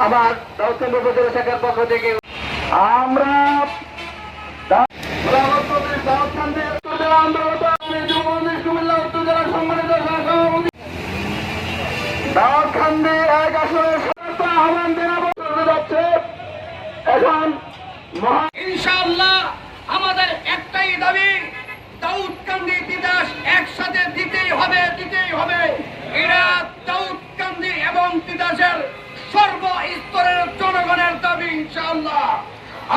আমার দাউদকান্দি উপজেলা শাখার পক্ষ থেকে আমরা দাউদকান্দি যাচ্ছে এখন আন্দোলন স্তরের জনগণের দাবি, ইনশাআল্লাহ।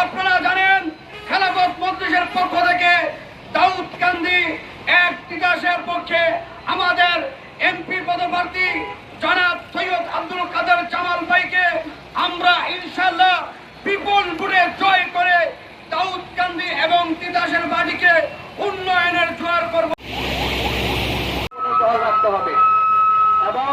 আপনারা জানেন, খেলাফত মজলিসের পক্ষ থেকে দাউদকান্দি এক তিতাসের পক্ষে আমাদের এমপি পদপ্রার্থী জনাব সৈয়দ আব্দুল কাদের জামাল ভাইকে আমরা ইনশাআল্লাহ বিপুল ভোটে জয় করে দাউদকান্দি এবং তিতাসের বাড়িকে উন্নয়নের জোয়ার করব। রাখতে হবে এবং